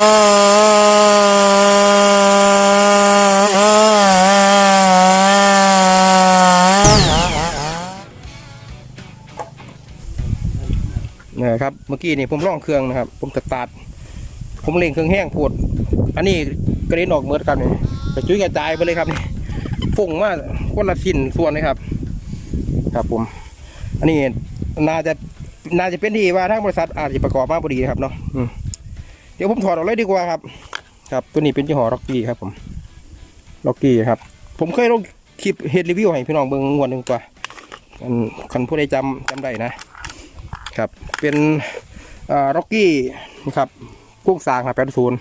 นะครับเมื่อกี้นี่ผมล่องเครื่องนะครับ ผมสตาร์ทผมเล่งเครื่องแห้งปวดอันนี้กระเด็นออกเมือกันนี่กระจุยกระจายไปเลยครับนี่ฝุ่งมากคนละชิ้นส่วนเลยครับ ครับผม อันนี้น่าจะน่าจะเป็นที่ว่าทางบริษัทอาจจะประกอบมากพอดีนะครับเนาะอืม ดี๋ยวผมถอดออกเลยดีกว่าครับ ครับ ตัวนี้เป็นยี่ห้อล็อกกี้ครับผมล็อกกี้ครับ ผมเคยลงคลิปเฮดรีวิวให้พี่น้องเบิ่งงวดหนึ่งกว่าอันคันผู้ใดจำจำได้นะครับ เป็นล็อกกี้นะครับกุ้งสางครับแปดศูนย์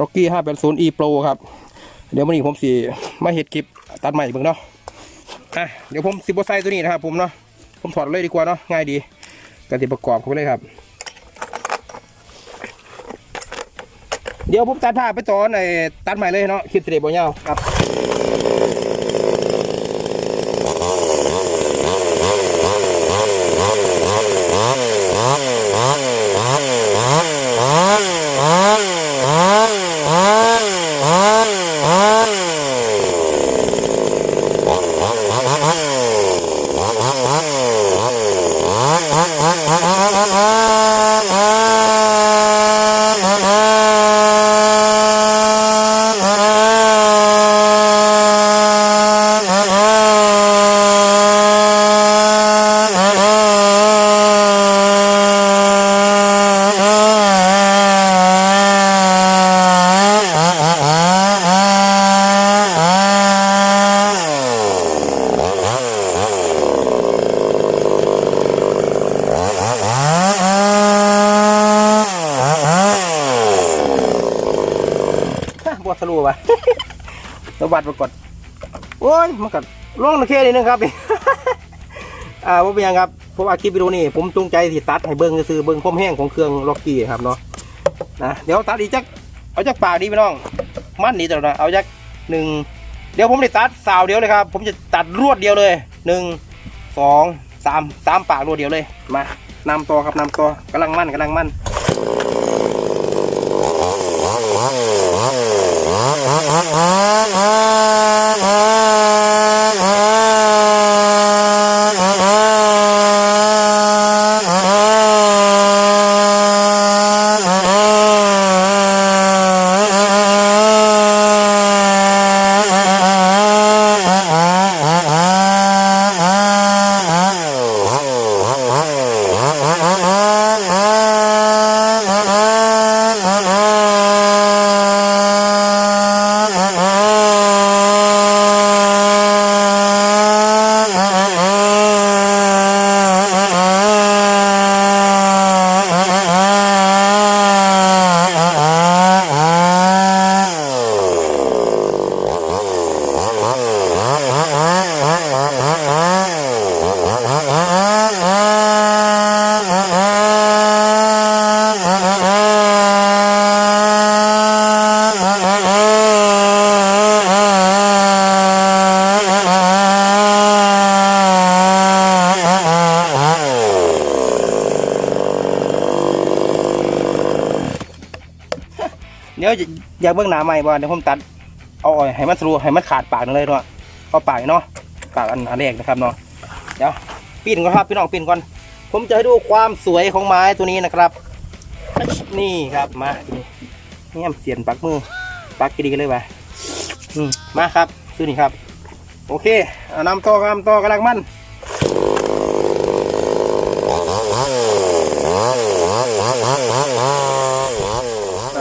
ล็อกกี้ห้าแปดศูนย์อีโปรครับ เดี๋ยววันนี้ผมสิมาเฮ็ดคลิปตัดใหม่เบิ่งเนาะอะเดี๋ยวผมสิบไซตัวนี้นะครับผมเนาะผมถอดเลยดีกว่าเนาะง่ายดีกติประกอบเข้าไปเลยครับ เดี๋ยวผมตัดภาพไปตอนไอ้ตัดใหม่เลยเนาะคลิปเสด็จบ่ยาวครับ สรูปะสวัสดปรากฏโอ้ยมันกัดล่องตะเคนิดนึงครับอ่าว่าเป็นยังครับเพราะว่าคลิปวิดีโอนี้ผมจงใจที่ตัดให้เบิ้งซื้อเบิ้งความแห้งของเครื่องล็อกกี้ครับเนาะนะเดี๋ยวตัดอีกจักเอาจักปากดีพี่น้อง มันนี่แต่ละเอาจักหนึ่งเดี๋ยวผมได้ตัดสาวเดียวเลยครับ ผมจะตัดรวดเดียวเลยหนึ่งสองสามสามปากรวดเดียวเลยมานำตัวครับนำตัวกำลังมั่นกำลังมั่น เดี๋ยวอยากเบื้องหน้าใหม่บ่เดี๋ยวผมตัดเอาอ้อยให้มันสรูให้มันขาดปากนั่นเลยเนาะเอาปากเนาะปากอันอันแรกนะครับเนาะเดี๋ยวปีนก่อนครับพี่น้องปีนก่อน ผมจะให้ดูความสวยของไม้ตัวนี้นะครับ นี่ครับมาตัวนี้นี่เสียนปักมือปักกีดีกันเลยว่ะมาครับตัวนี้ครับ โอเคเอานำต่อครับนำต่อกำลังมั่น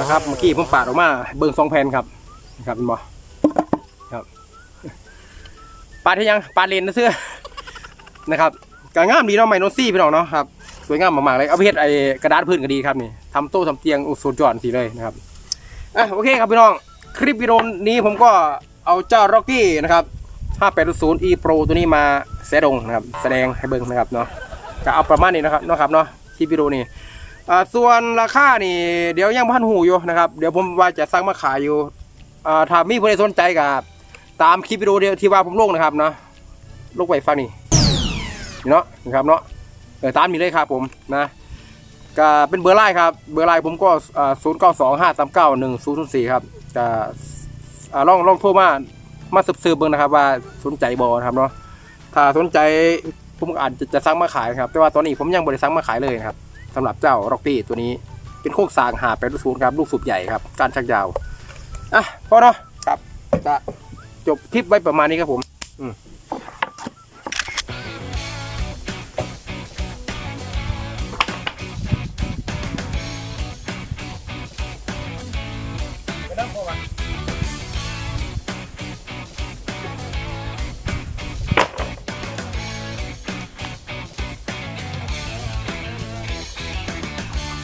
นะครับเมื่อกี้ผมปาดออกมาเบิ่งสองแผ่นครับนะครับเป็นบ่ครับปาดที่ยังปาดเลนนะเสื้อนะครับกางามดีเนาะไมโนซี่พี่น้องเนาะครับสวยงามมากๆเลยเอาไปเฮ็ดไอ้กระดาษพื้นก็ดีครับนี่ทำโต๊ะทำเตียงอุสุดยอดสีเลยนะครับอะโอเคครับพี่น้องคลิปวิดีโอนี้ผมก็เอาเจ้าร็อกกี้นะครับ580 e pro ตัวนี้มาแสดงนะครับ แสดงให้เบิ่งนะครับเนาะก็เอาประมาณนี้นะครับเนาะครับเนาะคลิปวิดีโอนี้ อ่าส่วนราคานี่ เดี๋ยวยังพันหูอยู่นะครับเดี๋ยวผมว่าจะสั่งมาขายอยู่อ่าถ้ามีผู้ใดสนใจกับตามคลิปวิดีโอเดียวที่ว่าผมลงนะครับเนาะลงไปฟังนี่เนาะนะครับเนาะเออตามนี้เลยครับผมนะก็เป็นเบอร์ไลน์ครับเบอร์ไลน์ผมก็ศูนย์เก้าสองห้าสามเก้าหนึ่งศูนย์สี่ครับก็อ่าลองลองโทรมามาสืบๆเบิ่งนะครับว่าสนใจบอนะครับเนาะถ้าสนใจผมอาจจะจะสั่งมาขายครับ แต่ว่าตอนนี้ผมยังบริสั่งมาขายเลยครับ สำหรับเจ้าร็อกตี้ตัวนี้ เป็นโคกสร้างหาแปดศูนย์ครับ ลูกสูบใหญ่ครับการชักยาว อะพอเนาะครับจะจบคลิปไว้ประมาณนี้ครับผม อืม